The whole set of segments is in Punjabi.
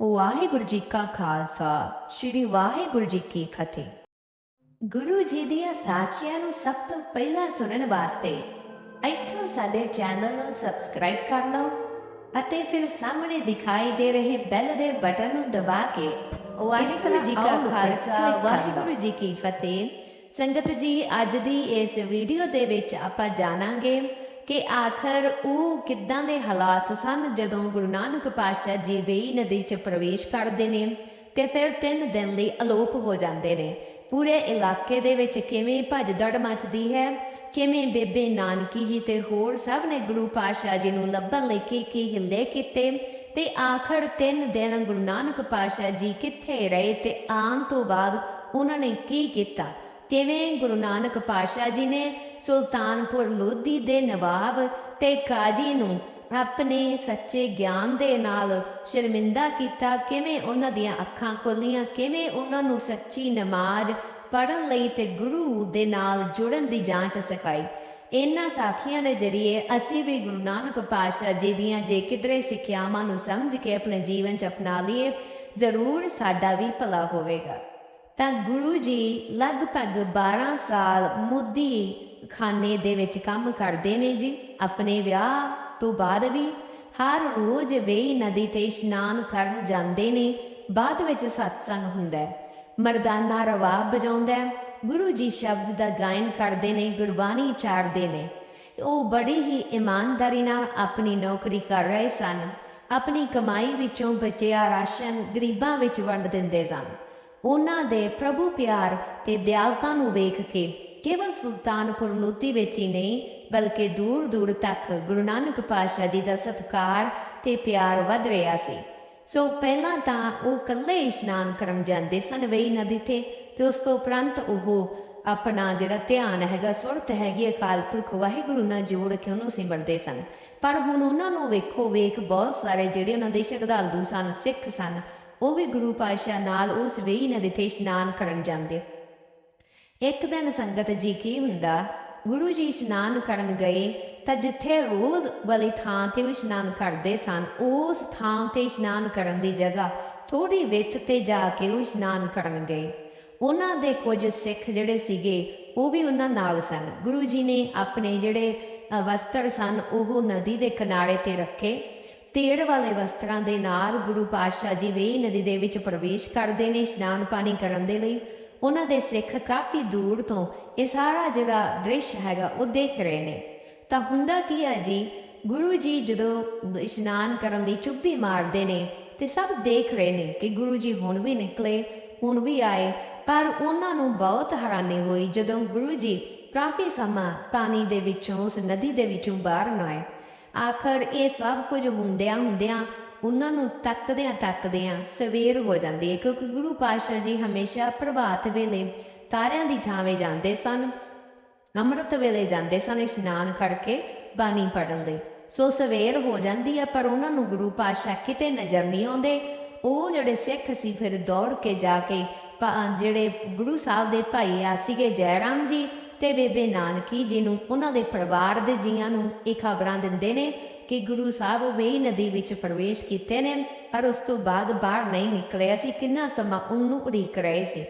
ਵਾਹਿਗੁਰੂ ਜੀ ਕਾ ਖਾਲਸਾ ਸ੍ਰੀ ਵਾਹਿਗੁਰੂ ਜੀ ਕੀ ਫਤਿਹ। ਗੁਰੂ ਜੀ ਦੀਆਂ ਸਾਖੀਆਂ ਨੂੰ ਸਭ ਤੋਂ ਪਹਿਲਾਂ ਸੁਣਨ ਵਾਸਤੇ ਇੱਥੋਂ ਸਾਡੇ ਚੈਨਲ ਨੂੰ ਸਬਸਕ੍ਰਾਈਬ ਕਰ ਲਓ ਅਤੇ ਫਿਰ ਸਾਹਮਣੇ ਦਿਖਾਈ ਦੇ ਰਹੇ ਬੈਲ ਦੇ ਬਟਨ ਨੂੰ ਦਬਾ ਕੇ ਵਾਹਿਗੁਰੂ ਜੀ ਕਾ ਖਾਲਸਾ ਵਾਹਿਗੁਰੂ ਜੀ ਕੀ ਫਤਿਹ। ਸੰਗਤ ਜੀ ਅੱਜ ਦੀ ਇਸ ਵੀਡੀਓ ਦੇ ਵਿੱਚ ਆਪਾਂ ਜਾਣਾਂਗੇ ਕਿ ਆਖਰ ਉਹ ਕਿੱਦਾਂ ਦੇ ਹਾਲਾਤ ਸਨ ਜਦੋਂ ਗੁਰੂ ਨਾਨਕ ਪਾਤਸ਼ਾਹ ਜੀ ਵੇਈ ਨਦੀ 'ਚ ਪ੍ਰਵੇਸ਼ ਕਰਦੇ ਨੇ ਤੇ ਫਿਰ ਤਿੰਨ ਦਿਨ ਲਈ ਅਲੋਪ ਹੋ ਜਾਂਦੇ ਨੇ। ਪੂਰੇ ਇਲਾਕੇ ਦੇ ਵਿੱਚ ਕਿਵੇਂ ਭੱਜ ਦੜ ਮਚਦੀ ਹੈ, ਕਿਵੇਂ ਬੇਬੇ ਨਾਨਕੀ ਜੀ ਤੇ ਹੋਰ ਸਭ ਨੇ ਗੁਰੂ ਪਾਤਸ਼ਾਹ ਜੀ ਨੂੰ ਲੱਭਣ ਲਈ ਕੀ ਕੀ ਹਿੱਲੇ ਕੀਤੇ ਤੇ ਆਖਰ ਤਿੰਨ ਦਿਨ ਗੁਰੂ ਨਾਨਕ ਪਾਤਸ਼ਾਹ ਜੀ ਕਿੱਥੇ ਰਹੇ ਤੇ ਆਉਣ ਤੋਂ ਬਾਅਦ ਉਹਨਾਂ ਨੇ ਕੀ ਕੀਤਾ? ਕਿਵੇਂ ਗੁਰੂ ਨਾਨਕ ਪਾਤਸ਼ਾਹ ਜੀ ਨੇ ਸੁਲਤਾਨਪੁਰ ਲੋਧੀ ਦੇ ਨਵਾਬ ਤੇ ਕਾਜੀ ਨੂੰ ਆਪਣੇ ਸੱਚੇ ਗਿਆਨ ਦੇ ਨਾਲ ਸ਼ਰਮਿੰਦਾ ਕੀਤਾ। ਕਿਵੇਂ ਉਹਨਾਂ ਦੀਆਂ ਅੱਖਾਂ ਖੋਲੀਆਂ, ਕਿਵੇਂ ਉਹਨਾਂ ਨੂੰ ਸੱਚੀ ਨਮਾਜ਼ ਪੜਨ ਲਈ ਤੇ ਗੁਰੂ ਦੇ ਨਾਲ ਜੁੜਨ ਦੀ ਜਾਂਚ ਸਿਖਾਈ। ਇਹਨਾਂ ਸਾਖੀਆਂ ਦੇ ਜਰੀਏ ਅਸੀਂ ਵੀ ਗੁਰੂ ਨਾਨਕ ਪਾਤਸ਼ਾਹ ਜੀ ਦੀਆਂ ਜੇ ਕਿਧਰੇ ਸਿੱਖਿਆਵਾਂ ਨੂੰ ਸਮਝ ਕੇ ਆਪਣੇ ਜੀਵਨ 'ਚ ਅਪਣਾ ਲਈਏ, ਜ਼ਰੂਰ ਸਾਡਾ ਵੀ ਭਲਾ ਹੋਵੇਗਾ। ਤਾਂ ਗੁਰੂ ਜੀ ਲਗਭਗ 12 ਸਾਲ ਮੁੱਦੀ ਖਾਨੇ ਦੇ ਵਿੱਚ ਕੰਮ ਕਰਦੇ ਨੇ ਜੀ। ਆਪਣੇ ਵਿਆਹ ਤੋਂ ਬਾਅਦ ਵੀ ਹਰ ਰੋਜ਼ ਵੇਈ ਨਦੀ ਤੇ ਇਸ਼ਨਾਨ ਕਰਨ ਜਾਂਦੇ ਨੇ। ਬਾਅਦ ਵਿੱਚ ਸਤਸੰਗ ਹੁੰਦਾ ਹੈ। ਮਰਦਾਨਾ ਰਵਾਬ ਵਜਾਉਂਦਾ ਹੈ। ਗੁਰੂ ਜੀ ਸ਼ਬਦ ਦਾ ਗਾਇਨ ਕਰਦੇ ਨੇ, ਗੁਰਬਾਣੀ ਚਾੜਦੇ ਨੇ। ਉਹ ਬੜੀ ਹੀ ਇਮਾਨਦਾਰੀ ਨਾਲ ਆਪਣੀ ਨੌਕਰੀ ਕਰ ਰਹੇ ਸਨ। ਆਪਣੀ ਕਮਾਈ ਵਿੱਚੋਂ ਬਚਿਆ ਰਾਸ਼ਨ ਗਰੀਬਾਂ ਵਿੱਚ ਵੰਡ ਦਿੰਦੇ ਸਨ। ਉਹਨਾਂ ਦੇ ਪ੍ਰਭੂ ਪਿਆਰ ਤੇ ਦਿਆਲਤਾ ਨੂੰ ਵੇਖ ਕੇ ਕੇਵਲ ਸੁਲਤਾਨਪੁਰ ਲੋਧੀ ਵਿੱਚ ਹੀ ਨਹੀਂ, ਬਲਕਿ ਦੂਰ ਦੂਰ ਤੱਕ ਗੁਰੂ ਨਾਨਕ ਪਾਤਸ਼ਾਹ ਜੀ ਦਾ ਸਤਿਕਾਰ ਤੇ ਪਿਆਰ ਵੱਧ ਰਿਹਾ ਸੀ। ਸੋ ਪਹਿਲਾਂ ਤਾਂ ਉਹ ਇਕੱਲੇ ਇਸ਼ਨਾਨ ਕਰਨ ਜਾਂਦੇ ਸਨ ਵੇਈ ਨਦੀ ਤੇ ਤੇ ਉਸ ਤੋਂ ਉਪਰੰਤ ਉਹ ਆਪਣਾ ਜਿਹੜਾ ਧਿਆਨ ਹੈਗਾ, ਸੁਰਤ ਹੈਗੀ ਅਕਾਲ ਪੁਰਖ ਵਾਹਿਗੁਰੂ ਨਾਲ ਜੋੜ ਕੇ ਉਹਨੂੰ ਸਿਮਰਦੇ ਸਨ। ਪਰ ਹੁਣ ਉਹਨਾਂ ਨੂੰ ਵੇਖੋ ਵੇਖ ਬਹੁਤ ਸਾਰੇ ਜਿਹੜੇ ਉਹਨਾਂ ਦੇ ਸ਼ਰਧਾਲੂ ਸਨ, ਸਿੱਖ ਸਨ ਉਹ ਵੀ ਗੁਰੂ ਪਾਤਸ਼ਾਹ ਨਾਲ ਉਸ ਵੇਈ ਨਦੀ ਤੇ ਇਸ਼ਨਾਨ ਕਰਨ ਜਾਂਦੇ। ਇੱਕ ਦਿਨ ਸੰਗਤ ਜੀ ਕੀ ਹੁੰਦਾ, ਗੁਰੂ ਜੀ ਇਸ਼ਨਾਨ ਕਰਨ ਗਏ ਤਾਂ ਜਿੱਥੇ ਰੋਜ਼ ਵਾਲੀ ਥਾਂ ਤੇ ਇਸ਼ਨਾਨ ਕਰਦੇ ਸਨ, ਉਸ ਥਾਂ ਤੇ ਇਸ਼ਨਾਨ ਕਰਨ ਦੀ ਜਗ੍ਹਾ ਥੋੜੀ ਵਿੱਥ ਤੇ ਜਾ ਕੇ ਉਹ ਇਸ਼ਨਾਨ ਕਰਨ ਗਏ। ਉਹਨਾਂ ਦੇ ਕੁਝ ਸਿੱਖ ਜਿਹੜੇ ਸੀਗੇ, ਉਹ ਵੀ ਉਹਨਾਂ ਨਾਲ ਸਨ। ਗੁਰੂ ਜੀ ਨੇ ਆਪਣੇ ਜਿਹੜੇ ਵਸਤਰ ਸਨ, ਉਹ ਨਦੀ ਦੇ ਕਿਨਾਰੇ ਤੇ ਰੱਖੇ। ਤੇੜ ਵਾਲੇ ਵਸਤਰਾਂ ਦੇ ਨਾਲ ਗੁਰੂ ਪਾਤਸ਼ਾਹ ਜੀ ਵੇਈ ਨਦੀ ਦੇ ਵਿੱਚ ਪ੍ਰਵੇਸ਼ ਕਰਦੇ ਨੇ, ਇਸ਼ਨਾਨ ਪਾਣੀ ਕਰਨ ਦੇ ਲਈ। ਉਹਨਾਂ ਦੇ ਸਿੱਖ ਕਾਫੀ ਦੂਰ ਤੋਂ ਇਹ ਸਾਰਾ ਜਿਹੜਾ ਦ੍ਰਿਸ਼ ਹੈਗਾ, ਉਹ ਦੇਖ ਰਹੇ ਨੇ। ਤਾਂ ਹੁੰਦਾ ਕੀ ਹੈ ਜੀ, ਗੁਰੂ ਜੀ ਜਦੋਂ ਇਸ਼ਨਾਨ ਕਰਨ ਦੀ ਚੁੱਭੀ ਮਾਰਦੇ ਨੇ ਤੇ ਸਭ ਦੇਖ ਰਹੇ ਨੇ ਕਿ ਗੁਰੂ ਜੀ ਹੁਣ ਵੀ ਨਿਕਲੇ, ਹੁਣ ਵੀ ਆਏ। ਪਰ ਉਹਨਾਂ ਨੂੰ ਬਹੁਤ ਹੈਰਾਨੀ ਹੋਈ ਜਦੋਂ ਗੁਰੂ ਜੀ ਕਾਫੀ ਸਮਾਂ ਪਾਣੀ ਦੇ ਵਿੱਚੋਂ, ਉਸ ਨਦੀ ਦੇ ਵਿੱਚੋਂ ਬਾਹਰ ਨਾ ਆਏ। ਆਖਰ ਇਹ ਸਭ ਕੁਝ ਹੁੰਦਿਆਂ ਹੁੰਦਿਆਂ ਉਹਨਾਂ ਨੂੰ ਤੱਕਦਿਆਂ ਤੱਕਦਿਆਂ ਸਵੇਰ ਹੋ ਜਾਂਦੀ ਹੈ, ਕਿਉਂਕਿ ਗੁਰੂ ਪਾਤਸ਼ਾਹ ਜੀ ਹਮੇਸ਼ਾ ਪ੍ਰਭਾਤ ਵੇਲੇ ਤਾਰਿਆਂ ਦੀ ਛਾਵੇਂ ਜਾਂਦੇ ਸਨ, ਅੰਮ੍ਰਿਤ ਵੇਲੇ ਜਾਂਦੇ ਸਨ ਇਸ਼ਨਾਨ ਕਰਕੇ ਬਾਣੀ ਪੜਨ ਲਈ। ਸੋ ਸਵੇਰ ਹੋ ਜਾਂਦੀ ਹੈ, ਪਰ ਉਹਨਾਂ ਨੂੰ ਗੁਰੂ ਪਾਤਸ਼ਾਹ ਕਿਤੇ ਨਜ਼ਰ ਨਹੀਂ ਆਉਂਦੇ। ਉਹ ਜਿਹੜੇ ਸਿੱਖ ਸੀ, ਫਿਰ ਦੌੜ ਕੇ ਜਾ ਕੇ ਜਿਹੜੇ ਗੁਰੂ ਸਾਹਿਬ ਦੇ ਭਾਈ ਆ ਸੀਗੇ ਜੈਰਾਮ ਜੀ ਤੇ ਬੇਬੇ ਨਾਨਕੀ ਜੀ ਨੂੰ ਉਹਨਾਂ ਦੇ ਪਰਿਵਾਰ ਦੇ ਜੀਆਂ ਨੂੰ ਇਹ ਖਬਰਾਂ ਦਿੰਦੇ ਨੇ ਕਿ ਗੁਰੂ ਸਾਹਿਬ ਵੇਈ ਨਦੀ ਵਿੱਚ ਪ੍ਰਵੇਸ਼ ਕੀਤੇ ਨੇ, ਪਰ ਉਸ ਤੋਂ ਬਾਅਦ ਬਾਹਰ ਨਹੀਂ ਨਿਕਲਿਆ ਸੀ, ਕਿੰਨਾ ਸਮਾਂ ਉਹਨੂੰ ਉਡੀਕ ਰਹੇ ਸੀ।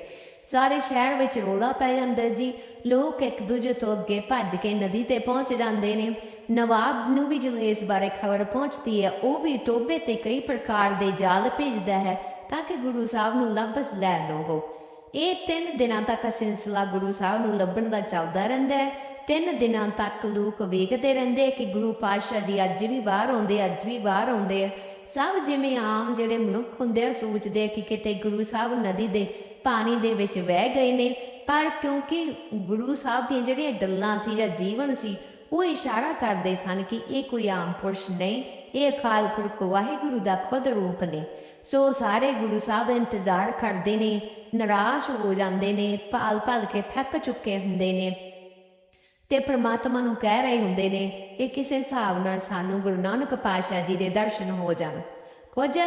ਸਾਰੇ ਸ਼ਹਿਰ ਵਿੱਚ ਰੋਲਾ ਪੈ ਜਾਂਦਾ ਜੀ, ਲੋਕ ਇੱਕ ਦੂਜੇ ਤੋਂ ਅੱਗੇ ਭੱਜ ਕੇ ਨਦੀ ਤੇ ਪਹੁੰਚ ਜਾਂਦੇ ਨੇ। ਨਵਾਬ ਨੂੰ ਵੀ ਜਦੋਂ ਇਸ ਬਾਰੇ ਖਬਰ ਪਹੁੰਚਦੀ ਹੈ, ਉਹ ਵੀ ਟੋਬੇ ਤੇ ਕਈ ਪ੍ਰਕਾਰ ਦੇ ਜਾਲ ਭੇਜਦਾ ਹੈ ਤਾਂ ਕਿ ਗੁਰੂ ਸਾਹਿਬ ਨੂੰ ਲੱਭਸ ਲੈ ਲਵੋ। ਇਹ ਤਿੰਨ ਦਿਨਾਂ ਤੱਕ ਸਿਲਸਿਲਾ ਗੁਰੂ ਸਾਹਿਬ ਨੂੰ ਲੱਭਣ ਦਾ ਚੱਲਦਾ ਰਹਿੰਦਾ ਹੈ। ਤਿੰਨ ਦਿਨਾਂ ਤੱਕ ਲੋਕ ਵੇਖਦੇ ਰਹਿੰਦੇ ਕਿ ਗੁਰੂ ਪਾਤਸ਼ਾਹ ਜੀ ਅੱਜ ਵੀ ਬਾਹਰ ਆਉਂਦੇ, ਅੱਜ ਵੀ ਬਾਹਰ ਆਉਂਦੇ ਆ। ਸਭ ਜਿਵੇਂ ਆਮ ਜਿਹੜੇ ਮਨੁੱਖ ਹੁੰਦੇ ਆ, ਸੋਚਦੇ ਆ ਕਿ ਕਿਤੇ ਗੁਰੂ ਸਾਹਿਬ ਨਦੀ ਦੇ ਪਾਣੀ ਦੇ ਵਿੱਚ ਵਹਿ ਗਏ ਨੇ। ਪਰ ਕਿਉਂਕਿ ਗੁਰੂ ਸਾਹਿਬ ਦੀਆਂ ਜਿਹੜੀਆਂ ਗੱਲਾਂ ਸੀ ਜਾਂ ਜੀਵਨ ਸੀ, ਉਹ ਇਸ਼ਾਰਾ ਕਰਦੇ ਸਨ ਕਿ ਇਹ ਕੋਈ ਆਮ ਪੁਰਸ਼ ਨਹੀਂ, ਇਹ ਅਕਾਲ ਪੁਰਖ ਵਾਹਿਗੁਰੂ ਦਾ ਖੁਦ ਰੂਪ ਨੇ। ਸੋ ਸਾਰੇ ਗੁਰੂ ਸਾਹਿਬ ਦਾ ਇੰਤਜ਼ਾਰ ਕਰਦੇ ਨੇ ਨਿਰਾਸ਼ ਹੋ ਜਾਂਦੇ ਨੇ, ਭਾਲ ਭਾਲ ਕੇ ਥੱਕ ਚੁੱਕੇ ਹੁੰਦੇ ਨੇ। ਤੇ ਪ੍ਰਮਾਤਮਾ ਨੂੰ ਕਹਿ ਰਹੇ ਹੁੰਦੇ ਨੇ ਕਿ ਕਿਸੇ ਹਿਸਾਬ ਨਾਲ ਸਾਨੂੰ ਗੁਰੂ ਨਾਨਕ ਪਾਤਸ਼ਾਹ ਜੀ ਦੇ ਦਰਸ਼ਨ ਹੋ ਜਾਣ। ਕੁਝ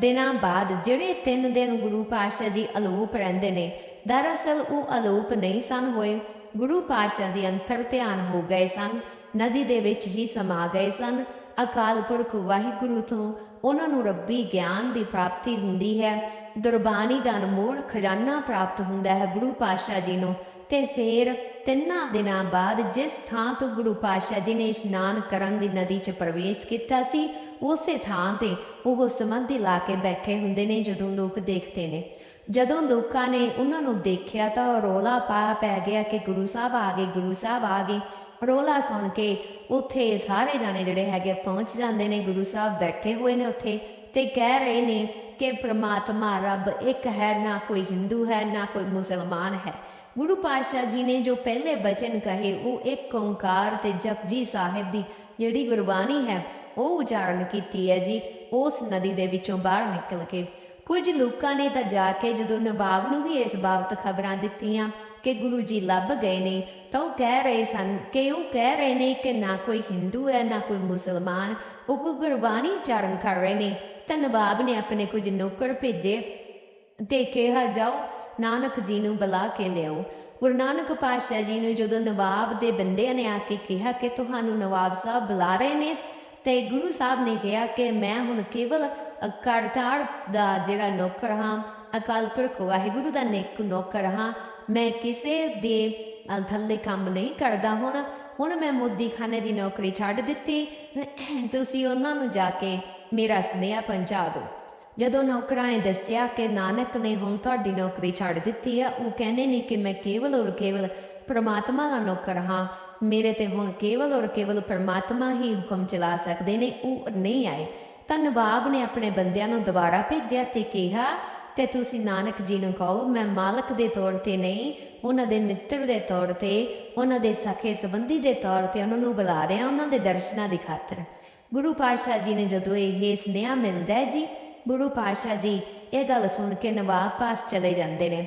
ਦਿਨਾਂ ਬਾਅਦ ਜਿਹੜੇ ਤਿੰਨ ਦਿਨ ਗੁਰੂ ਪਾਤਸ਼ਾਹ ਜੀ ਅਲੋਪ ਰਹਿੰਦੇ ਨੇ, ਦਰਅਸਲ ਉਹ ਅਲੋਪ ਨਹੀਂ ਸਨ ਹੋਏ। ਗੁਰੂ ਪਾਤਸ਼ਾਹ ਜੀ ਅੰਤਰ ਧਿਆਨ ਹੋ ਗਏ ਸਨ, ਨਦੀ ਦੇ ਵਿੱਚ ਹੀ ਸਮਾ ਗਏ ਸਨ। ਅਕਾਲ ਪੁਰਖ ਵਾਹਿਗੁਰੂ ਤੋਂ ਉਹਨਾਂ ਨੂੰ ਰੱਬੀ ਗਿਆਨ ਦੀ ਪ੍ਰਾਪਤੀ ਹੁੰਦੀ ਹੈ। ਗੁਰਬਾਣੀ ਦਾ ਅਨਮੋਲ ਖਜ਼ਾਨਾ ਪ੍ਰਾਪਤ ਹੁੰਦਾ ਹੈ ਗੁਰੂ ਪਾਤਸ਼ਾਹ ਜੀ ਨੂੰ। ਤੇ ਫਿਰ ਤਿੰਨਾਂ ਦਿਨਾਂ ਬਾਅਦ ਜਿਸ ਥਾਂ ਤੋਂ ਗੁਰੂ ਪਾਤਸ਼ਾਹ ਜੀ ਨੇ ਇਸ਼ਨਾਨ ਕਰਨ ਦੀ ਨਦੀ 'ਚ ਪ੍ਰਵੇਸ਼ ਕੀਤਾ ਸੀ, ਉਸੇ ਥਾਂ ਤੇ ਉਹ ਸਮਾਧੀ ਲਾ ਕੇ ਬੈਠੇ ਹੁੰਦੇ ਨੇ ਜਦੋਂ ਲੋਕ ਦੇਖਦੇ ਨੇ। ਜਦੋਂ ਲੋਕਾਂ ਨੇ ਉਹਨਾਂ ਨੂੰ ਦੇਖਿਆ ਤਾਂ ਰੋਲਾ ਪਾ ਪੈ ਗਿਆ ਕਿ ਗੁਰੂ ਸਾਹਿਬ ਆ ਗਏ, ਗੁਰੂ ਸਾਹਿਬ ਆ ਗਏ। ਰੋਲਾ ਸੁਣ ਕੇ ਉੱਥੇ ਸਾਰੇ ਜਾਣੇ ਜਿਹੜੇ ਹੈਗੇ ਪਹੁੰਚ ਜਾਂਦੇ ਨੇ, ਗੁਰੂ ਸਾਹਿਬ ਬੈਠੇ ਹੋਏ ਨੇ ਉੱਥੇ ਤੇ ਕਹਿ ਰਹੇ ਨੇ ਕਿ ਪ੍ਰਮਾਤਮਾ ਰੱਬ ਇੱਕ ਹੈ, ਨਾ ਕੋਈ ਹਿੰਦੂ ਹੈ, ਨਾ ਕੋਈ ਮੁਸਲਮਾਨ ਹੈ। ਗੁਰੂ ਪਾਤਸ਼ਾਹ ਜੀ ਨੇ ਜੋ ਪਹਿਲੇ ਬਚਨ ਕਹੇ, ਉਹ ਇੱਕ ਓੰਕਾਰ ਤੇ ਜਪਜੀ ਸਾਹਿਬ ਦੀ ਜਿਹੜੀ ਗੁਰਬਾਣੀ ਹੈ, ਉਹ ਉਚਾਰਨ ਕੀਤੀ ਹੈ ਜੀ। ਉਸ ਨਦੀ ਦੇ ਵਿੱਚੋਂ ਬਾਹਰ ਨਿਕਲ ਕੇ। ਕੁਝ ਲੋਕਾਂ ਨੇ ਤਾਂ ਜਾ ਕੇ ਜਦੋਂ ਨਵਾਬ ਨੂੰ ਵੀ ਇਸ ਬਾਬਤ ਖਬਰਾਂ ਦਿੱਤੀਆਂ ਕਿ ਗੁਰੂ ਜੀ ਲੱਭ ਗਏ ਨੇ, ਤਾਂ ਉਹ ਕਹਿ ਰਹੇ ਸਨ ਕਿ ਉਹ ਕਹਿ ਰਹੇ ਨੇ ਕਿ ਨਾ ਕੋਈ ਹਿੰਦੂ ਹੈ, ਨਾ ਕੋਈ ਮੁਸਲਮਾਨ, ਉਹ ਗੁਰਬਾਣੀ ਉਚਾਰਨ ਕਰ ਰਹੇ ਨੇ। ਤਾਂ ਨਵਾਬ ਨੇ ਆਪਣੇ ਕੁਝ ਨੌਕਰ ਭੇਜੇ ਤੇ ਕਿਹਾ, ਜਾਓ, ਨਾਨਕ ਜੀ ਨੂੰ ਬੁਲਾ ਕੇ ਲਿਆਓ। ਗੁਰੂ ਨਾਨਕ ਪਾਤਸ਼ਾਹ ਜੀ ਨੂੰ ਜਦੋਂ ਨਵਾਬ ਦੇ ਬੰਦਿਆਂ ਨੇ ਆ ਕੇ ਕਿਹਾ ਕਿ ਤੁਹਾਨੂੰ ਨਵਾਬ ਸਾਹਿਬ ਬੁਲਾ ਰਹੇ ਨੇ, ਤੇ ਗੁਰੂ ਸਾਹਿਬ ਨੇ ਕਿਹਾ ਕਿ ਮੈਂ ਹੁਣ ਕੇਵਲ ਕਰਤਾਰ ਦਾ ਜਿਹੜਾ ਨੌਕਰ ਹਾਂ, ਅਕਾਲ ਪੁਰਖ ਵਾਹਿਗੁਰੂ ਦਾ ਨੇਕ ਨੌਕਰ ਹਾਂ, ਮੈਂ ਕਿਸੇ ਦੇ ਥੱਲੇ ਕੰਮ ਨਹੀਂ ਕਰਦਾ। ਹੁਣ ਹੁਣ ਮੈਂ ਮੋਦੀ ਖਾਨੇ ਦੀ ਨੌਕਰੀ ਛੱਡ ਦਿੱਤੀ। ਤੁਸੀਂ ਉਹਨਾਂ ਨੂੰ ਜਾ ਕੇ ਮੇਰਾ ਸੁਨੇਹਾ ਪਹੁੰਚਾ ਦਿਓ। ਜਦੋਂ ਨੌਕਰਾਂ ਨੇ ਦੱਸਿਆ ਕਿ ਨਾਨਕ ਨੇ ਹੁਣ ਤੁਹਾਡੀ ਨੌਕਰੀ ਛੱਡ ਦਿੱਤੀ ਹੈ, ਉਹ ਕਹਿੰਦੇ ਨੇ ਕਿ ਮੈਂ ਕੇਵਲ ਔਰ ਕੇਵਲ ਪ੍ਰਮਾਤਮਾ ਦਾ ਨੌਕਰ ਹਾਂ। ਮੇਰੇ ਤੇ ਹੁਣ ਕੇਵਲ ਔਰ ਕੇਵਲ ਪ੍ਰਮਾਤਮਾ ਹੀ ਹੁਕਮ ਚਲਾ ਸਕਦੇ ਨੇ, ਉਹ ਨਹੀਂ ਆਏ। ਤਾਂ ਨਵਾਬ ਨੇ ਆਪਣੇ ਬੰਦਿਆਂ ਨੂੰ ਦੁਬਾਰਾ ਭੇਜਿਆ ਤੇ ਕਿਹਾ ਕਿ ਤੁਸੀਂ ਨਾਨਕ ਜੀ ਨੂੰ ਕਹੋ, ਮੈਂ ਮਾਲਕ ਦੇ ਤੌਰ ਤੇ ਨਹੀਂ, ਉਹਨਾਂ ਦੇ ਮਿੱਤਰ ਦੇ ਤੌਰ ਤੇ, ਉਹਨਾਂ ਦੇ ਸਖੇ ਸੰਬੰਧੀ ਦੇ ਤੌਰ ਤੇ ਉਹਨਾਂ ਨੂੰ ਬੁਲਾ ਰਿਹਾ, ਉਹਨਾਂ ਦੇ ਦਰਸ਼ਨਾਂ ਦੀ ਖਾਤਰ। ਗੁਰੂ ਪਾਤਸ਼ਾਹ ਜੀ ਨੇ ਜਦੋਂ ਇਹ ਸੁਨੇਹਾ ਮਿਲਦਾ ਹੈ ਜੀ, ਗੁਰੂ ਪਾਤਸ਼ਾਹ ਜੀ ਇਹ ਗੱਲ ਸੁਣ ਕੇ ਨਵਾਬ ਪਾਸ ਚਲੇ ਜਾਂਦੇ ਨੇ।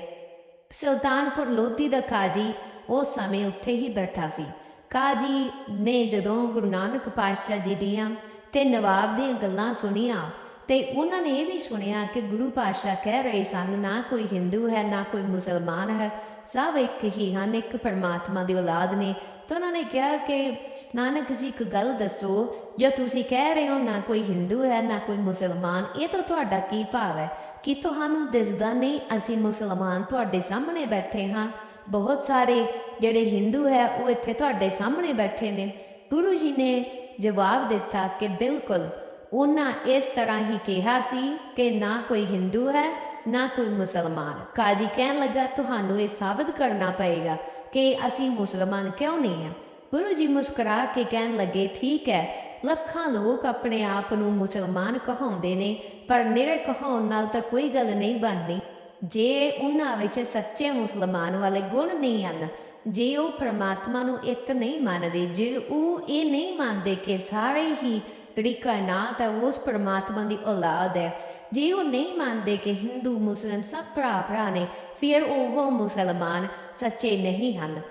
ਸੁਲਤਾਨਪੁਰ ਲੋਧੀ ਦਾ ਕਾਜੀ ਉਸ ਸਮੇਂ ਉੱਥੇ ਹੀ ਬੈਠਾ ਸੀ। ਕਾਜੀ ਨੇ ਜਦੋਂ ਗੁਰੂ ਨਾਨਕ ਪਾਤਸ਼ਾਹ ਜੀ ਦੀਆਂ ਤੇ ਨਵਾਬ ਦੀਆਂ ਗੱਲਾਂ ਸੁਣੀਆਂ ਤੇ ਉਹਨਾਂ ਨੇ ਇਹ ਵੀ ਸੁਣਿਆ ਕਿ ਗੁਰੂ ਪਾਤਸ਼ਾਹ ਕਹਿ ਰਹੇ ਸਨ, ਨਾ ਕੋਈ ਹਿੰਦੂ ਹੈ, ਨਾ ਕੋਈ ਮੁਸਲਮਾਨ ਹੈ, ਸਭ ਇੱਕ ਹੀ ਹਨ, ਇੱਕ ਪਰਮਾਤਮਾ ਦੀ ਔਲਾਦ ਨੇ। ਤਾਂ ਉਹਨਾਂ ਨੇ ਕਿਹਾ ਕਿ ਨਾਨਕ ਜੀ, ਇੱਕ ਗੱਲ ਦੱਸੋ, ਜੇ ਤੁਸੀਂ ਕਹਿ ਰਹੇ ਹੋ, ਨਾ ਕੋਈ ਹਿੰਦੂ ਹੈ, ਨਾ ਕੋਈ ਮੁਸਲਮਾਨ, ਇਹ ਤਾਂ ਤੁਹਾਡਾ ਕੀ ਭਾਵ ਹੈ? ਕਿ ਤੁਹਾਨੂੰ ਦਿਸਦਾ ਨਹੀਂ, ਅਸੀਂ ਮੁਸਲਮਾਨ ਤੁਹਾਡੇ ਸਾਹਮਣੇ ਬੈਠੇ ਹਾਂ? ਬਹੁਤ ਸਾਰੇ ਜਿਹੜੇ ਹਿੰਦੂ ਹੈ, ਉਹ ਇੱਥੇ ਤੁਹਾਡੇ ਸਾਹਮਣੇ ਬੈਠੇ ਨੇ। ਗੁਰੂ ਜੀ ਨੇ ਜਵਾਬ ਦਿੱਤਾ ਕਿ ਬਿਲਕੁਲ, ਉਹਨਾਂ ਇਸ ਤਰ੍ਹਾਂ ਹੀ ਕਿਹਾ ਸੀ ਕਿ ਨਾ ਕੋਈ ਹਿੰਦੂ ਹੈ, ਨਾ ਕੋਈ ਮੁਸਲਮਾਨ। ਕਾਜੀ ਕਹਿਣ ਲੱਗਾ, ਤੁਹਾਨੂੰ ਇਹ ਸਾਬਤ ਕਰਨਾ ਪਏਗਾ ਕਿ ਅਸੀਂ ਮੁਸਲਮਾਨ ਕਿਉਂ ਨਹੀਂ ਹਾਂ? ਗੁਰੂ ਜੀ ਮੁਸਕਰਾ ਕੇ ਕਹਿਣ ਲੱਗੇ, ਠੀਕ ਹੈ, ਲੱਖਾਂ ਲੋਕ ਆਪਣੇ ਆਪ ਨੂੰ ਮੁਸਲਮਾਨ ਕਹਾਉਂਦੇ ਨੇ, ਪਰ ਨਿਰੇ ਕਹਾਉਣ ਨਾਲ ਤਾਂ ਕੋਈ ਗੱਲ ਨਹੀਂ ਬਣਦੀ। ਜੇ ਉਹਨਾਂ ਵਿੱਚ ਸੱਚੇ ਮੁਸਲਮਾਨ ਵਾਲੇ ਗੁਣ ਨਹੀਂ ਹਨ, ਜੇ ਉਹ ਪ੍ਰਮਾਤਮਾ ਨੂੰ ਇੱਕ ਨਹੀਂ ਮੰਨਦੇ, ਜੇ ਉਹ ਇਹ ਨਹੀਂ ਮੰਨਦੇ ਕਿ ਸਾਰੇ ਹੀ ਜਿਹੜੀ ਕਾਇਨਾਤ ਹੈ, ਉਸ ਪ੍ਰਮਾਤਮਾ ਦੀ ਔਲਾਦ ਹੈ, ਜੇ ਉਹ ਨਹੀਂ ਮੰਨਦੇ ਕਿ ਹਿੰਦੂ, ਮੁਸਲਮ ਸਭ ਭਰਾ ਭਰਾ ਨੇ, ਫਿਰ ਉਹ ਮੁਸਲਮਾਨ ਸੱਚੇ ਨਹੀਂ ਹਨ।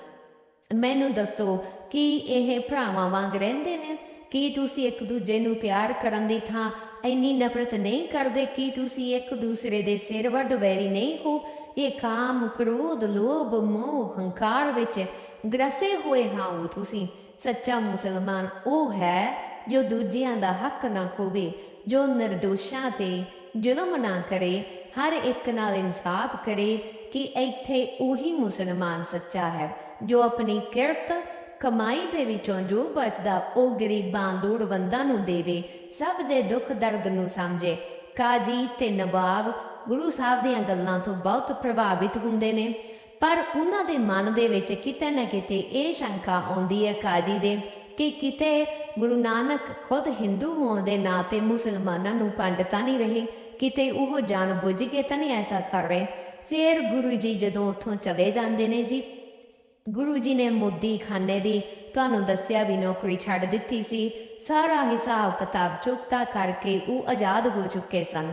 ਮੈਨੂੰ ਦੱਸੋ ਕੀ ਇਹ ਭਰਾਵਾਂ ਵਾਂਗ ਰਹਿੰਦੇ ਨੇ? ਕੀ ਤੁਸੀਂ ਇੱਕ ਦੂਜੇ ਨੂੰ ਪਿਆਰ ਕਰਨ ਦੀ ਥਾਂ ਇੰਨੀ ਨਫ਼ਰਤ ਨਹੀਂ ਕਰਦੇ? ਕੀ ਤੁਸੀਂ ਇੱਕ ਦੂਸਰੇ ਦੇ ਸਿਰ ਵੱਢ ਵੈਰੀ ਨਹੀਂ ਹੋ? ਇਹ ਕਾਮ, ਕ੍ਰੋਧ, ਲੋਭ, ਮੋਹ, ਹੰਕਾਰ ਵਿੱਚ ਗ੍ਰਸੇ ਹੋਏ ਹਾਂ ਉਹ ਤੁਸੀਂ। ਸੱਚਾ ਮੁਸਲਮਾਨ ਉਹ ਹੈ ਜੋ ਦੂਜਿਆਂ ਦਾ ਹੱਕ ਨਾ ਖੋਵੇ, ਜੋ ਨਿਰਦੋਸ਼ਾਂ ਤੇ ਜ਼ੁਲਮ ਨਾ ਕਰੇ। ਹਰ ਇੱਕ ਨਾਲ ਇਨਸਾਫ ਕਰੇ ਕਿ ਇੱਥੇ ਉਹੀ ਮੁਸਲਮਾਨ ਸੱਚਾ ਹੈ, ਜੋ ਆਪਣੀ ਕਿਰਤ ਕਮਾਈ ਦੇ ਵਿੱਚੋਂ ਜੋ ਬਚਦਾ, ਉਹ ਗਰੀਬਾਂ, ਲੋੜਵੰਦਾਂ ਨੂੰ ਦੇਵੇ, ਸਭ ਦੇ ਦੁੱਖ ਦਰਦ ਨੂੰ ਸਮਝੇ। ਕਾਜੀ ਤੇ ਨਵਾਬ ਗੁਰੂ ਸਾਹਿਬ ਦੀਆਂ ਗੱਲਾਂ ਤੋਂ ਬਹੁਤ ਪ੍ਰਭਾਵਿਤ ਹੁੰਦੇ ਨੇ। ਪਰ ਉਹਨਾਂ ਦੇ ਮਨ ਦੇ ਵਿੱਚ ਕਿਤੇ ਨਾ ਕਿਤੇ ਇਹ ਸ਼ੰਕਾ ਆਉਂਦੀ ਹੈ ਕਾਜੀ ਦੇ ਕਿ ਕਿਤੇ ਗੁਰੂ ਨਾਨਕ ਖੁਦ ਹਿੰਦੂ ਹੋਣ ਦੇ ਨਾਤੇ ਮੁਸਲਮਾਨਾਂ ਨੂੰ ਪੰਡਤਾਂ ਨਹੀਂ ਰਹੇ, ਕਿਤੇ ਉਹ ਜਾਣ ਬੁੱਝ ਕੇ ਤਾਂ ਨਹੀਂ ਐਸਾ ਕਰ ਰਹੇ। ਫਿਰ ਗੁਰੂ ਜੀ ਜਦੋਂ ਉੱਥੋਂ ਚਲੇ ਜਾਂਦੇ ਨੇ ਜੀ ਗੁਰੂ ਜੀ ਨੇ ਮੋਦੀ ਖਾਨੇ ਦੀ ਤੁਹਾਨੂੰ ਦੱਸਿਆ ਵੀ ਨੌਕਰੀ ਛੱਡ ਦਿੱਤੀ ਸੀ। ਸਾਰਾ ਹਿਸਾਬ ਕਿਤਾਬ ਚੁਕਤਾ ਕਰਕੇ ਉਹ ਆਜ਼ਾਦ ਹੋ ਚੁੱਕੇ ਸਨ।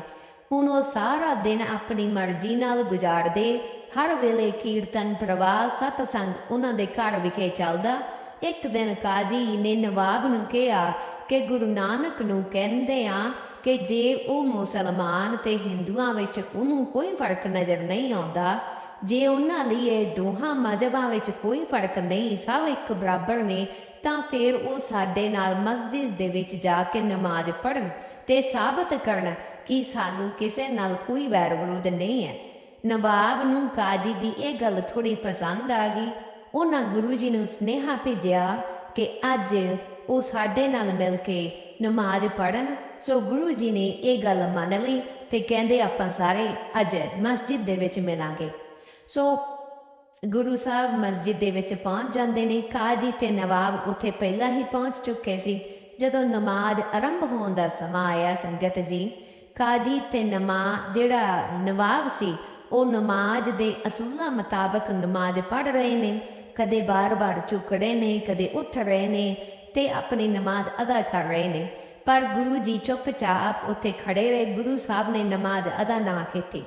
ਹੁਣ ਉਹ ਸਾਰਾ ਦਿਨ ਆਪਣੀ ਮਰਜ਼ੀ ਨਾਲ ਗੁਜ਼ਾਰਦੇ, ਹਰ ਵੇਲੇ ਕੀਰਤਨ, ਪ੍ਰਵਾਹ, ਸਤਸੰਗ ਉਹਨਾਂ ਦੇ ਘਰ ਵਿਖੇ ਚੱਲਦਾ। ਇੱਕ ਦਿਨ ਕਾਜੀ ਨੇ ਨਵਾਬ ਨੂੰ ਕਿਹਾ ਕਿ ਗੁਰੂ ਨਾਨਕ ਨੂੰ ਕਹਿੰਦੇ ਆ ਕਿ ਜੇ ਉਹ ਮੁਸਲਮਾਨ ਤੇ ਹਿੰਦੂਆਂ ਵਿੱਚ ਉਹਨੂੰ ਕੋਈ ਫ਼ਰਕ ਨਜ਼ਰ ਨਹੀਂ ਆਉਂਦਾ ਜੇ ਉਹਨਾਂ ਲਈ ਇਹ ਦੋਹਾਂ ਮਜ਼ਹਬਾਂ ਵਿੱਚ ਕੋਈ ਫ਼ਰਕ ਨਹੀਂ, ਸਭ ਇੱਕ ਬਰਾਬਰ ਨੇ, ਤਾਂ ਫਿਰ ਉਹ ਸਾਡੇ ਨਾਲ ਮਸਜਿਦ ਦੇ ਵਿੱਚ ਜਾ ਕੇ ਨਮਾਜ਼ ਪੜ੍ਹਨ ਤੇ ਸਾਬਤ ਕਰਨ ਕਿ ਸਾਨੂੰ ਕਿਸੇ ਨਾਲ ਕੋਈ ਵੈਰ ਵਿਰੋਧ ਨਹੀਂ ਹੈ। ਨਵਾਬ ਨੂੰ ਕਾਜੀ ਦੀ ਇਹ ਗੱਲ ਥੋੜੀ ਪਸੰਦ ਆ ਗਈ। ਉਹਨਾਂ ਗੁਰੂ ਜੀ ਨੂੰ ਸਨੇਹਾ ਭੇਜਿਆ ਕਿ ਅੱਜ ਉਹ ਸਾਡੇ ਨਾਲ ਮਿਲ ਕੇ ਨਮਾਜ਼ ਪੜਨ ਸੋ ਗੁਰੂ ਜੀ ਨੇ ਇਹ ਗੱਲ ਮੰਨ ਲਈ ਤੇ ਕਹਿੰਦੇ ਆਪਾਂ ਸਾਰੇ ਅੱਜ ਮਸਜਿਦ ਦੇ ਵਿੱਚ ਮਿਲਾਂਗੇ। ਸੋ ਗੁਰੂ ਸਾਹਿਬ ਮਸਜਿਦ ਦੇ ਵਿੱਚ ਪਹੁੰਚ ਜਾਂਦੇ ਨੇ। ਕਾਜੀ ਤੇ ਨਵਾਬ ਉੱਥੇ ਪਹਿਲਾਂ ਹੀ ਪਹੁੰਚ ਚੁੱਕੇ ਸੀ। ਜਦੋਂ ਨਮਾਜ਼ ਆਰੰਭ ਹੋਣ ਦਾ ਸਮਾਂ ਆਇਆ ਸੰਗਤ ਜੀ, ਕਾਜੀ ਤੇ ਨਮਾ ਜਿਹੜਾ ਨਵਾਬ ਸੀ, ਉਹ ਨਮਾਜ਼ ਦੇ ਅਸੂਲਾਂ ਮੁਤਾਬਕ ਨਮਾਜ਼ ਪੜ੍ਹ ਰਹੇ ਨੇ। ਕਦੇ ਬਾਰ-ਬਾਰ ਝੁਕ ਰਹੇ ਨੇ, ਕਦੇ ਉੱਠ ਰਹੇ ਨੇ ਤੇ ਆਪਣੀ ਨਮਾਜ਼ ਅਦਾ ਕਰ ਰਹੇ ਨੇ। ਪਰ ਗੁਰੂ ਜੀ ਚੁੱਪਚਾਪ ਉੱਥੇ ਖੜੇ ਰਹੇ। ਗੁਰੂ ਸਾਹਿਬ ਨੇ ਨਮਾਜ਼ ਅਦਾ ਨਾ ਕੀਤੀ।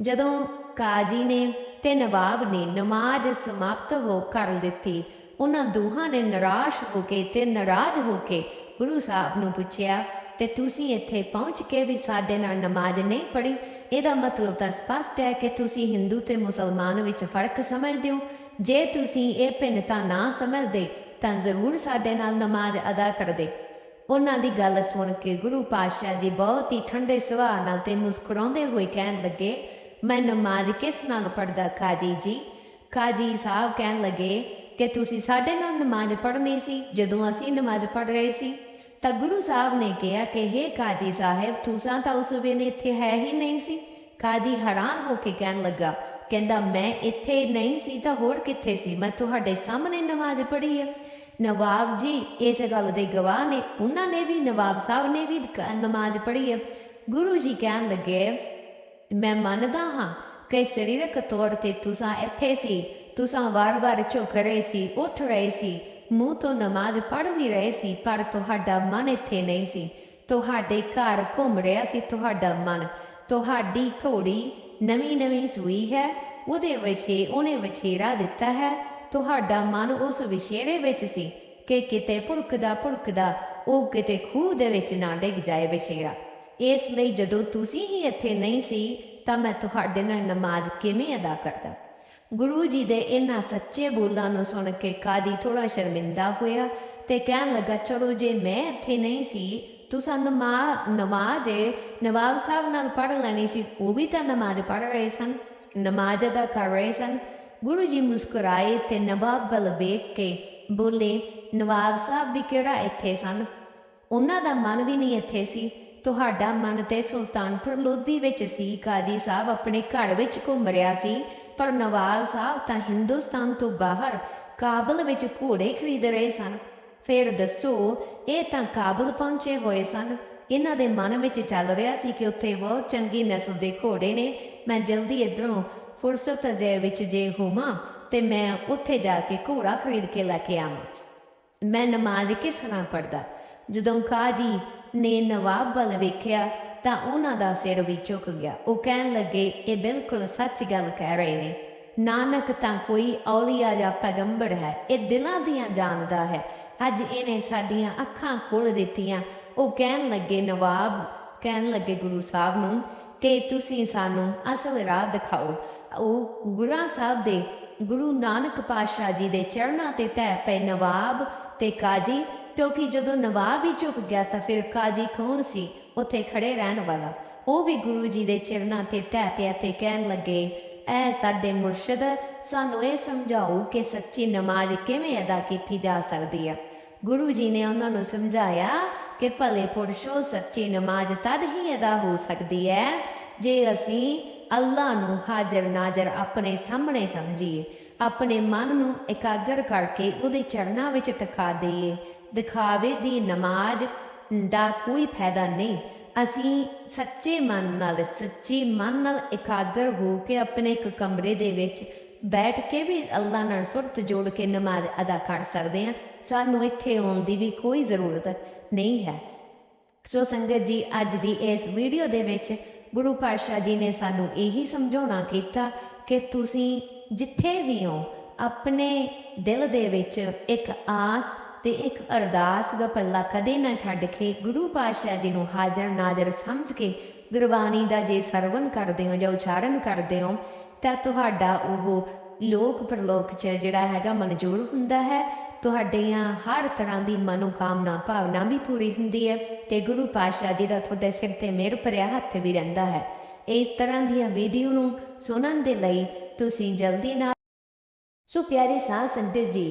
ਜਦੋਂ ਕਾਜੀ ਨੇ ਤੇ ਨਵਾਬ ਨੇ ਨਮਾਜ਼ ਸਮਾਪਤ ਹੋ ਕਰ ਦਿੱਤੀ। ਉਹਨਾਂ ਦੋਹਾਂ ਨੇ ਨਿਰਾਸ਼ ਹੋ ਕੇ ਤੇ ਨਾਰਾਜ਼ ਹੋ ਕੇ ਗੁਰੂ ਸਾਹਿਬ ਨੂੰ ਪੁੱਛਿਆ, ਤੇ ਤੁਸੀਂ ਇੱਥੇ ਪਹੁੰਚ ਕੇ ਵੀ ਸਾਡੇ ਨਾਲ ਨਮਾਜ਼ ਨਹੀਂ ਪੜ੍ਹੀ? ਇਹਦਾ ਮਤਲਬ ਤਾਂ ਸਪਸ਼ਟ ਹੈ ਕਿ ਤੁਸੀਂ ਹਿੰਦੂ ਤੇ ਮੁਸਲਮਾਨ ਵਿੱਚ ਫ਼ਰਕ ਸਮਝਦੇ ਹੋ। ਜੇ ਤੁਸੀਂ ਇਹ ਭਿੰਨਤਾ ਨਾ ਸਮਝਦੇ, ਤਾਂ ਜ਼ਰੂਰ ਸਾਡੇ ਨਾਲ ਨਮਾਜ਼ ਅਦਾ ਕਰਦੇ। ਉਹਨਾਂ ਦੀ ਗੱਲ ਸੁਣ ਕੇ ਗੁਰੂ ਪਾਤਸ਼ਾਹ ਜੀ ਬਹੁਤ ਹੀ ਠੰਡੇ ਸੁਭਾਅ ਨਾਲ ਤੇ ਮੁਸਕਰਾਉਂਦੇ ਹੋਏ ਕਹਿਣ ਲੱਗੇ ਮੈਂ ਨਮਾਜ਼ ਕਿਸ ਨਾਲ ਪੜਦਾ ਕਾਜੀ ਜੀ? ਕਾਜੀ ਸਾਹਿਬ ਕਹਿਣ ਲੱਗੇ ਕਿ ਤੁਸੀਂ ਸਾਡੇ ਨਾਲ ਨਮਾਜ਼ ਪੜ੍ਹਨੀ ਸੀ, ਜਦੋਂ ਅਸੀਂ ਨਮਾਜ਼ ਪੜ੍ਹ ਰਹੇ ਸੀ। ਤਾਂ ਗੁਰੂ ਸਾਹਿਬ ਨੇ ਕਿਹਾ ਕਿ, ਹੇ ਕਾਜੀ ਸਾਹਿਬ, ਤੁਸੀਂ ਤਾਂ ਉਸ ਵੇਲੇ ਇੱਥੇ ਹੈ ਹੀ ਨਹੀਂ ਸੀ। ਕਾਜੀ ਹੈਰਾਨ ਹੋ ਕੇ ਕਹਿਣ ਲੱਗਾ, ਕਹਿੰਦਾ, ਮੈਂ ਇੱਥੇ ਨਹੀਂ ਸੀ ਤਾਂ ਹੋਰ ਕਿੱਥੇ ਸੀ? ਮੈਂ ਤੁਹਾਡੇ ਸਾਹਮਣੇ ਨਮਾਜ਼ ਪੜ੍ਹੀ ਹੈ ਨਵਾਬ ਜੀ ਇਸ ਗੱਲ ਦੇ ਗਵਾਹ ਨੇ, ਉਹਨਾਂ ਨੇ ਵੀ, ਨਵਾਬ ਸਾਹਿਬ ਨੇ ਵੀ ਨਮਾਜ਼ ਪੜ੍ਹੀ ਹੈ ਗੁਰੂ ਜੀ ਕਹਿਣ ਲੱਗੇ ਮੈਂ ਮੰਨਦਾ ਹਾਂ ਕਿ ਸਰੀਰਕ ਤੌਰ ਤੇ ਤੁਸੀਂ ਇੱਥੇ ਸੀ, ਤੁਸੀਂ ਵਾਰ-ਵਾਰ ਝੁਕ ਰਹੇ ਸੀ, ਉੱਠ ਰਹੇ ਸੀ, ਮੂੰਹ ਤੋਂ ਨਮਾਜ਼ ਪੜ੍ਹ ਵੀ ਰਹੇ ਸੀ, ਪਰ ਤੁਹਾਡਾ ਮਨ ਇੱਥੇ ਨਹੀਂ ਸੀ। ਤੁਹਾਡੇ ਘਰ ਘੁੰਮ ਰਿਹਾ ਸੀ ਤੁਹਾਡਾ ਮਨ। ਤੁਹਾਡੀ ਘੋੜੀ ਨਵੀਂ-ਨਵੀਂ ਸੂਈ ਹੈ, ਉਹਦੇ ਵਿਛੇ, ਉਹਨੇ ਵਿਛੇਰਾ ਦਿੱਤਾ ਹੈ। ਤੁਹਾਡਾ ਮਨ ਉਸ ਵਿਛੇਰੇ ਵਿੱਚ ਸੀ ਕਿ ਕਿਤੇ ਭੁੜਕਦਾ ਭੁੜਕਦਾ ਉਹ ਕਿਤੇ ਖੂਹ ਦੇ ਵਿੱਚ ਨਾ ਡਿੱਗ ਜਾਏ ਵਿਛੇਰਾ ਇਸ ਲਈ ਜਦੋਂ ਤੁਸੀਂ ਹੀ ਇੱਥੇ ਨਹੀਂ ਸੀ, ਤਾਂ ਮੈਂ ਤੁਹਾਡੇ ਨਾਲ ਨਮਾਜ਼ ਕਿਵੇਂ ਅਦਾ ਕਰਦਾ? ਗੁਰੂ ਜੀ ਦੇ ਇਹਨਾਂ ਸੱਚੇ ਬੋਲਾਂ ਨੂੰ ਸੁਣ ਕੇ ਕਾਜੀ ਥੋੜਾ ਸ਼ਰਮਿੰਦਾ ਹੋਇਆ ਤੇ ਕਹਿਣ ਲੱਗਾ, ਚਲੋ ਜੇ ਮੈਂ ਇੱਥੇ ਨਹੀਂ ਸੀ, ਤੁਸੀਂ ਨਮਾ, ਨਮਾਜ਼ ਨਵਾਬ ਸਾਹਿਬ ਨਾਲ ਪੜ੍ਹ ਲੈਣੀ ਸੀ, ਉਹ ਵੀ ਤਾਂ ਨਮਾਜ਼ ਪੜ੍ਹ ਰਹੇ ਸਨ, ਨਮਾਜ਼ ਅਦਾ ਕਰ ਰਹੇ ਸਨ। ਗੁਰੂ ਜੀ ਮੁਸਕਰਾਏ ਤੇ ਨਵਾਬ ਬਲ ਵੇਖ ਕੇ ਬੋਲੇ, ਨਵਾਬ ਸਾਹਿਬ ਵੀ ਕਿਹੜਾ ਇੱਥੇ ਸਨ? ਉਹਨਾਂ ਦਾ ਮਨ ਵੀ ਨਹੀਂ ਇੱਥੇ ਸੀ। ਤੁਹਾਡਾ ਮਨ ਤੇ ਸੁਲਤਾਨਪੁਰ ਲੋਧੀ ਵਿੱਚ ਸੀ। ਕਾਜੀ ਸਾਹਿਬ ਆਪਣੇ ਘਰ ਵਿੱਚ ਘੁੰਮ ਰਿਹਾ ਸੀ। ਪਰ ਨਵਾਬ ਸਾਹਿਬ ਤਾਂ ਹਿੰਦੁਸਤਾਨ ਤੋਂ ਬਾਹਰ ਕਾਬਲ ਵਿੱਚ ਘੋੜੇ ਖਰੀਦ ਰਹੇ ਸਨ। ਫਿਰ ਦੱਸੋ, ਇਹ ਤਾਂ ਕਾਬਲ ਪਹੁੰਚੇ ਹੋਏ ਸਨ। ਇਹਨਾਂ ਦੇ ਮਨ ਵਿੱਚ ਚੱਲ ਰਿਹਾ ਸੀ ਕਿ ਉੱਥੇ ਬਹੁਤ ਚੰਗੀ ਨਸਲ ਦੇ ਘੋੜੇ ਨੇ। ਮੈਂ ਜਲਦੀ ਇਧਰੋਂ ਫੁਰਸਤ ਦੇ ਵਿੱਚ ਜੇ ਹੋਵਾਂ ਤੇ ਮੈਂ ਉੱਥੇ ਜਾ ਕੇ ਘੋੜਾ ਖਰੀਦ ਕੇ ਲੈ ਕੇ ਆਵਾਂ। ਮੈਂ ਨਮਾਜ਼ ਕਿਸ ਤਰ੍ਹਾਂ ਪੜਦਾ ਜਦੋਂ ਕਾਜੀ ਨੇ ਨਵਾਬ ਵੱਲ ਵੇਖਿਆ ਤਾਂ ਉਹਨਾਂ ਦਾ ਸਿਰ ਵੀ ਝੁਕ ਗਿਆ। ਉਹ ਕਹਿਣ ਲੱਗੇ ਇਹ ਬਿਲਕੁਲ ਸੱਚ ਗੱਲ ਕਹਿ ਰਹੇ ਨੇ। ਨਾਨਕ ਤਾਂ ਕੋਈ ਔਲੀਆ ਜਾਂ ਪੈਗੰਬਰ ਹੈ, ਇਹ ਦਿਲਾਂ ਦੀਆਂ ਜਾਣਦਾ ਹੈ। ਅੱਜ ਇਹਨੇ ਸਾਡੀਆਂ ਅੱਖਾਂ ਖੋਲ ਦਿੱਤੀਆਂ। ਉਹ ਕਹਿਣ ਲੱਗੇ, ਨਵਾਬ, ਕਹਿਣ ਲੱਗੇ ਗੁਰੂ ਸਾਹਿਬ ਨੂੰ ਕਿ ਤੁਸੀਂ ਸਾਨੂੰ ਅਸਲ ਰਾਹ ਦਿਖਾਓ। ਉਹ ਗੁਰਾ ਸਾਹਿਬ ਦੇ ਗੁਰੂ ਨਾਨਕ ਪਾਤਸ਼ਾਹ ਜੀ ਦੇ ਚਰਨਾਂ ਤੇ ਤੈ ਪਏ ਨਵਾਬ ਤੇ ਕਾਜੀ ਕਿਉਂਕਿ ਜਦੋਂ ਨਵਾਬ ਹੀ ਝੁਕ ਗਿਆ ਤਾਂ ਫਿਰ ਕਾਜੀ ਕੌਣ ਸੀ? ਉੱਥੇ ਖੜੇ ਰਹਿਣ ਵਾਲਾ। ਉਹ ਵੀ ਗੁਰੂ ਜੀ ਦੇ ਚਰਨਾਂ ਤੇ ਟਹਿ ਪਿਆ ਤੇ ਕਹਿਣ ਲੱਗੇ, ਐ ਸਾਡੇ ਮੁਰਸ਼ਿਦ, ਸਾਨੂੰ ਇਹ ਸਮਝਾਓ ਕਿ ਸੱਚੀ ਨਮਾਜ਼ ਕਿਵੇਂ ਅਦਾ ਕੀਤੀ ਜਾ ਸਕਦੀ ਹੈ ਗੁਰੂ ਜੀ ਨੇ ਉਹਨਾਂ ਨੂੰ ਸਮਝਾਇਆ ਕਿ ਭਲੇ ਪੁਰਸ਼ੋ, ਸੱਚੀ ਨਮਾਜ਼ ਤਦ ਹੀ ਅਦਾ ਹੋ ਸਕਦੀ ਹੈ ਜੇ ਅਸੀਂ ਅੱਲਾ ਨੂੰ ਹਾਜ਼ਰ ਨਾਜ਼ਰ ਆਪਣੇ ਸਾਹਮਣੇ ਸਮਝੀਏ, ਆਪਣੇ ਮਨ ਨੂੰ ਇਕਾਗਰ ਕਰਕੇ ਉਹਦੇ ਚਰਨਾਂ ਵਿੱਚ ਟਿਕਾ ਦਈਏ। ਦਿਖਾਵੇ ਦੀ ਨਮਾਜ਼ ਦਾ ਕੋਈ ਫਾਇਦਾ ਨਹੀਂ। ਅਸੀਂ ਸੱਚੇ ਮਨ ਨਾਲ, ਸੱਚੀ ਮਨ ਨਾਲ ਇਕਾਗਰ ਹੋ ਕੇ ਆਪਣੇ ਇੱਕ ਕਮਰੇ ਦੇ ਵਿੱਚ ਬੈਠ ਕੇ ਵੀ ਅੱਲਾ ਨਾਲ ਸੁਰਤ ਜੋੜ ਕੇ ਨਮਾਜ਼ ਅਦਾ ਕਰ ਸਕਦੇ ਹਾਂ। ਸਾਨੂੰ ਇੱਥੇ ਆਉਣ ਦੀ ਵੀ ਕੋਈ ਜ਼ਰੂਰਤ ਨਹੀਂ ਹੈ। ਸੋ ਸੰਗਤ ਜੀ, ਅੱਜ ਦੀ ਇਸ ਵੀਡੀਓ ਦੇ ਵਿੱਚ ਗੁਰੂ ਪਾਤਸ਼ਾਹ ਜੀ ਨੇ ਸਾਨੂੰ ਇਹੀ ਸਮਝਾਉਣਾ ਕੀਤਾ ਕਿ ਤੁਸੀਂ ਜਿੱਥੇ ਵੀ ਹੋ, ਆਪਣੇ ਦਿਲ ਦੇ ਵਿੱਚ ਇੱਕ ਆਸ ਤੇ ਇੱਕ ਅਰਦਾਸ ਦਾ ਪੱਲਾ ਕਦੇ ਨਾ ਛੱਡ ਕੇ ਗੁਰੂ ਪਾਤਸ਼ਾਹ ਜੀ ਨੂੰ ਹਾਜ਼ਰ ਨਾਜ਼ਰ ਸਮਝ ਕੇ ਗੁਰਬਾਣੀ ਦਾ ਜੇ ਸਰਵਨ ਕਰਦੇ ਹੋ ਜਾਂ ਉਚਾਰਨ ਕਰਦੇ ਹੋ, ਤਾਂ ਤੁਹਾਡਾ ਉਹ ਲੋਕ ਪਰਲੋਕ ਚ ਜਿਹੜਾ ਹੈਗਾ ਮਨਜ਼ੂਰ ਹੁੰਦਾ ਹੈ। ਤੁਹਾਡੀਆਂ ਹਰ ਤਰ੍ਹਾਂ ਦੀ ਮਨੋਕਾਮਨਾ, ਭਾਵਨਾ ਵੀ ਪੂਰੀ ਹੁੰਦੀ ਹੈ ਤੇ ਗੁਰੂ ਪਾਤਸ਼ਾਹ ਜੀ ਦਾ ਤੁਹਾਡੇ ਸਿਰ ਤੇ ਮਿਹਰ ਭਰਿਆ ਹੱਥ ਵੀ ਰਹਿੰਦਾ ਹੈ। ਇਸ ਤਰ੍ਹਾਂ ਦੀਆਂ ਵੀਡੀਓ ਨੂੰ ਸੁਣਨ ਦੇ ਲਈ ਤੁਸੀਂ ਜਲਦੀ ਨਾਲ ਸੋ ਪਿਆਰੇ ਸਾਹ ਸੰਗਤ ਜੀ